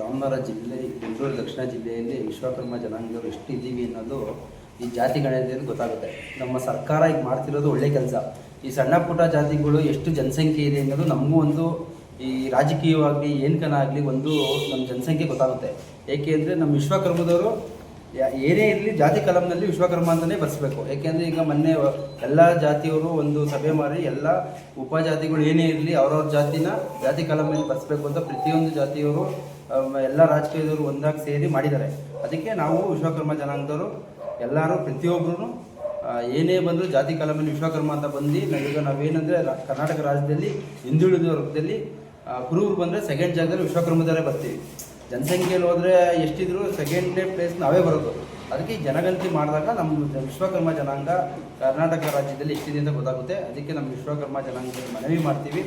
ರಾಮನಗರ ಜಿಲ್ಲೆ ಬೆಂಗಳೂರು ದಕ್ಷಿಣ ಜಿಲ್ಲೆಯಲ್ಲಿ ವಿಶ್ವಕರ್ಮ ಜನಾಂಗದವರು ಎಷ್ಟು ಇದ್ದೀವಿ ಅನ್ನೋದು ಈ ಜಾತಿ ಗೊತ್ತಾಗುತ್ತೆ. ನಮ್ಮ ಸರ್ಕಾರ ಈಗ ಮಾಡ್ತಿರೋದು ಒಳ್ಳೆ ಕೆಲಸ. ಈ ಸಣ್ಣ ಪುಟ್ಟ ಜಾತಿಗಳು ಎಷ್ಟು ಜನಸಂಖ್ಯೆ ಇದೆ ಅನ್ನೋದು ನಮಗೂ ಒಂದು ಈ ರಾಜಕೀಯವಾಗಿ ಏನ್ಕನ ಆಗಲಿ ಒಂದು ನಮ್ಮ ಜನಸಂಖ್ಯೆ ಗೊತ್ತಾಗುತ್ತೆ. ಏಕೆ ಅಂದರೆ ನಮ್ಮ ವಿಶ್ವಕರ್ಮದವರು ಏನೇ ಇರಲಿ ಜಾತಿ ಕಲಂನಲ್ಲಿ ವಿಶ್ವಕರ್ಮ ಅಂತಲೇ ಬರೆಸ್ಬೇಕು. ಯಾಕೆಂದರೆ ಈಗ ಮೊನ್ನೆ ಎಲ್ಲ ಜಾತಿಯವರು ಒಂದು ಸಭೆ ಮಾಡಿ ಎಲ್ಲ ಉಪಜಾತಿಗಳು ಏನೇ ಇರಲಿ ಅವ್ರವ್ರ ಜಾತಿನ ಜಾತಿ ಕಲಂನಲ್ಲಿ ಬರೆಸ್ಬೇಕು ಅಂತ ಪ್ರತಿಯೊಂದು ಜಾತಿಯವರು ಎಲ್ಲ ರಾಜಕೀಯದವರು ಒಂದಾಗಿ ಸೇರಿ ಮಾಡಿದ್ದಾರೆ. ಅದಕ್ಕೆ ನಾವು ವಿಶ್ವಕರ್ಮ ಜನಾಂಗದವರು ಎಲ್ಲರೂ ಪ್ರತಿಯೊಬ್ಬರು ಏನೇ ಬಂದರೂ ಜಾತಿ ಕಲಮಲ್ಲಿ ವಿಶ್ವಕರ್ಮ ಅಂತ ಬಂದು ನಾವೀಗ ನಾವೇನಂದರೆ ಕರ್ನಾಟಕ ರಾಜ್ಯದಲ್ಲಿ ಹಿಂದುಳಿದ ವರ್ಗದಲ್ಲಿ ಕುರುಬರು ಬಂದರೆ ಸೆಕೆಂಡ್ ಜಾಗದಲ್ಲಿ ವಿಶ್ವಕರ್ಮದವರೇ ಬರ್ತೀವಿ. ಜನಸಂಖ್ಯೆಯಲ್ಲಿ ಹೋದರೆ ಎಷ್ಟಿದ್ರು ಸೆಕೆಂಡೇ ಪ್ಲೇಸ್ ನಾವೇ ಬರೋದು. ಅದಕ್ಕೆ ಜನಗಣತಿ ಮಾಡಿದಾಗ ನಮ್ಮ ವಿಶ್ವಕರ್ಮ ಜನಾಂಗ ಕರ್ನಾಟಕ ರಾಜ್ಯದಲ್ಲಿ ಎಷ್ಟಿದೆ ಅಂತ ಗೊತ್ತಾಗುತ್ತೆ. ಅದಕ್ಕೆ ನಮ್ಮ ವಿಶ್ವಕರ್ಮ ಜನಾಂಗದಲ್ಲಿ ಮನವಿ ಮಾಡ್ತೀವಿ.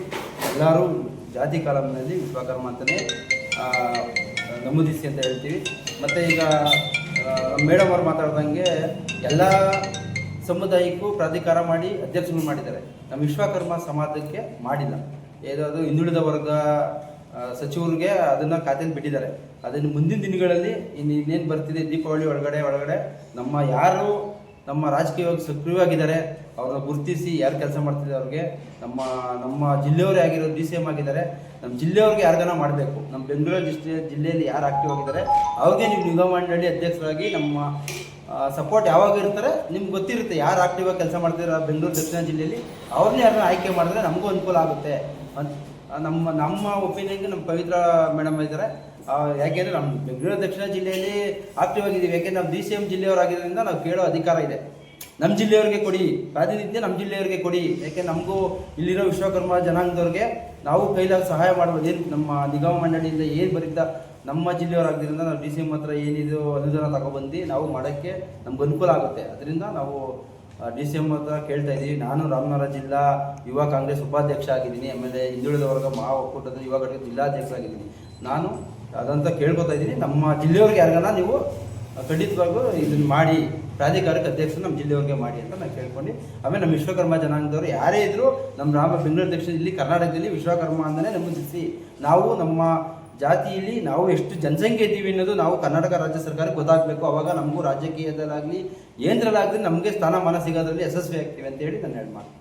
ಎಲ್ಲರೂ ಜಾತಿ ಕಾಲಮ್ನಲ್ಲಿ ವಿಶ್ವಕರ್ಮ ಅಂತಲೇ ನಮೂದಿಸಿ ಅಂತ ಹೇಳ್ತೀವಿ. ಮತ್ತು ಈಗ ಮೇಡಮ್ ಅವ್ರು ಮಾತಾಡ್ದಂಗೆ ಎಲ್ಲ ಸಮುದಾಯಕ್ಕೂ ಪ್ರಾಧಿಕಾರ ಮಾಡಿ ಅಧ್ಯಕ್ಷರು ಮಾಡಿದ್ದಾರೆ. ನಮ್ಮ ವಿಶ್ವಕರ್ಮ ಸಮಾಜಕ್ಕೆ ಮಾಡಿಲ್ಲ. ಏನಾದರೂ ಹಿಂದುಳಿದ ವರ್ಗ ಸಚಿವರಿಗೆ ಅದನ್ನು ಖಾತೆಯಲ್ಲಿ ಬಿಟ್ಟಿದ್ದಾರೆ. ಅದನ್ನು ಮುಂದಿನ ದಿನಗಳಲ್ಲಿ ಇನ್ನು ಇನ್ನೇನು ಬರ್ತಿದೆ, ದೀಪಾವಳಿ ಒಳಗಡೆ ಒಳಗಡೆ ನಮ್ಮ ಯಾರು ನಮ್ಮ ರಾಜಕೀಯವಾಗಿ ಸಕ್ರಿಯವಾಗಿದ್ದಾರೆ ಅವ್ರನ್ನ ಗುರುತಿಸಿ ಯಾರು ಕೆಲಸ ಮಾಡ್ತಿದ್ದಾರೆ ಅವ್ರಿಗೆ, ನಮ್ಮ ನಮ್ಮ ಜಿಲ್ಲೆಯವರೇ ಆಗಿರೋ ಡಿ ಸಿ ಎಂ ಆಗಿದ್ದಾರೆ, ನಮ್ಮ ಜಿಲ್ಲೆಯವ್ರಿಗೆ ಯಾರ್ಗಾನ ಮಾಡಬೇಕು, ನಮ್ಮ ಬೆಂಗಳೂರು ಜಿಲ್ಲೆ ಜಿಲ್ಲೆಯಲ್ಲಿ ಯಾರು ಆಕ್ಟಿವ್ ಆಗಿದ್ದಾರೆ, ಅವ್ರಿಗೆ ನೀವು ನಿಗಮ ಮಂಡಳಿ ಅಧ್ಯಕ್ಷರಾಗಿ ನಮ್ಮ ಸಪೋರ್ಟ್ ಯಾವಾಗ ಇರ್ತಾರೆ, ನಿಮ್ಗೆ ಗೊತ್ತಿರುತ್ತೆ ಯಾರು ಆಕ್ಟಿವ್ ಆಗಿ ಕೆಲಸ ಮಾಡ್ತಿದ್ದಾರೆ ಬೆಂಗಳೂರು ದಕ್ಷಿಣ ಜಿಲ್ಲೆಯಲ್ಲಿ ಅವ್ರನ್ನೇ ಯಾರನ್ನ ಆಯ್ಕೆ ಮಾಡಿದ್ರೆ ನಮಗೂ ಅನುಕೂಲ ಆಗುತ್ತೆ ಅಂತ. ನಮ್ಮ ನಮ್ಮ ಒಪಿನಿಯನ್ಗೆ ನಮ್ಮ ಪವಿತ್ರ ಮೇಡಮ್ ಇದ್ದಾರೆ. ಯಾಕೆಂದರೆ ನಮ್ಮ ಬೆಂಗಳೂರು ದಕ್ಷಿಣ ಜಿಲ್ಲೆಯಲ್ಲಿ ಆಕ್ಟಿವ್ ಆಗಿದ್ದೀವಿ. ಯಾಕೆಂದ್ರೆ ನಾವು ಡಿ ಸಿ ಎಂ ಜಿಲ್ಲೆಯವರಾಗಿರೋದ್ರಿಂದ ನಾವು ಕೇಳೋ ಅಧಿಕಾರ ಇದೆ. ನಮ್ಮ ಜಿಲ್ಲೆಯವ್ರಿಗೆ ಕೊಡಿ. ಪ್ರಾತಿನಿಧ್ಯ ನಮ್ಮ ಜಿಲ್ಲೆಯವ್ರಿಗೆ ಕೊಡಿ. ಯಾಕೆ ನಮಗೂ ಇಲ್ಲಿರೋ ವಿಶ್ವಕರ್ಮ ಜನಾಂಗದವ್ರಿಗೆ ನಾವು ಕೈಲಾಗಿ ಸಹಾಯ ಮಾಡ್ಬೋದು. ಏನು ನಮ್ಮ ನಿಗಮ ಮಂಡಳಿಯಿಂದ ಏನು ಬರೀತಾ ನಮ್ಮ ಜಿಲ್ಲೆಯವರಾಗಿದ್ದರಿಂದ ನಾವು ಡಿ ಸಿ ಎಂ ಹತ್ರ ಏನಿದು ಅನುದಾನ ತಗೊಬಂದು ನಾವು ಮಾಡೋಕ್ಕೆ ನಮ್ಗೆ ಅನುಕೂಲ ಆಗುತ್ತೆ. ಅದರಿಂದ ನಾವು ಡಿ ಸಿ ಎಂ ಹತ್ರ ಕೇಳ್ತಾ ಇದ್ದೀವಿ. ನಾನು ರಾಮನಗರ ಜಿಲ್ಲಾ ಯುವ ಕಾಂಗ್ರೆಸ್ ಉಪಾಧ್ಯಕ್ಷ ಆಗಿದ್ದೀನಿ. ಆಮೇಲೆ ಹಿಂದುಳಿದ ವರ್ಗ ಮಹಾ ಒಕ್ಕೂಟದ ಯುವ ಘಟಕ ಜಿಲ್ಲಾಧ್ಯಕ್ಷ ಆಗಿದ್ದೀನಿ ನಾನು ಅದಂತ ಕೇಳ್ಕೊತಾ ಇದ್ದೀನಿ. ನಮ್ಮ ಜಿಲ್ಲೆಯವ್ರಿಗೆ ಯಾರಿಗಾನ ನೀವು ಖಂಡಿತವಾಗೂ ಇದನ್ನು ಮಾಡಿ, ಪ್ರಾಧಿಕಾರಕ್ಕೆ ಅಧ್ಯಕ್ಷರು ನಮ್ಮ ಜಿಲ್ಲೆಯವ್ರಿಗೆ ಮಾಡಿ ಅಂತ ನಾನು ಕೇಳ್ಕೊಂಡು. ಆಮೇಲೆ ನಮ್ಮ ವಿಶ್ವಕರ್ಮ ಜನಾಂಗದವರು ಯಾರೇ ಇದ್ದರೂ ನಮ್ಮ ರಾಮ ಬೆಂಗಳೂರು ದಕ್ಷಿಣ ಇಲ್ಲಿ ಕರ್ನಾಟಕದಲ್ಲಿ ವಿಶ್ವಕರ್ಮ ಅಂತಲೇ ನಮೂದಿಸಿ. ನಾವು ನಮ್ಮ ಜಾತಿಯಲ್ಲಿ ನಾವು ಎಷ್ಟು ಜನಸಂಖ್ಯೆ ಇದ್ದೀವಿ ಅನ್ನೋದು ನಾವು ಕರ್ನಾಟಕ ರಾಜ್ಯ ಸರ್ಕಾರಕ್ಕೆ ಗೊತ್ತಾಗಬೇಕು. ಅವಾಗ ನಮಗೂ ರಾಜಕೀಯದಲ್ಲಾಗಲಿ ಏನರಲ್ಲಾಗಲಿ ನಮಗೆ ಸ್ಥಾನಮಾನ ಸಿಗೋದ್ರಲ್ಲಿ ಯಶಸ್ವಿ ಆಗ್ತೀವಿ ಅಂತ ಹೇಳಿ ನಾನು ಹೇಳಿ ಮಾತು.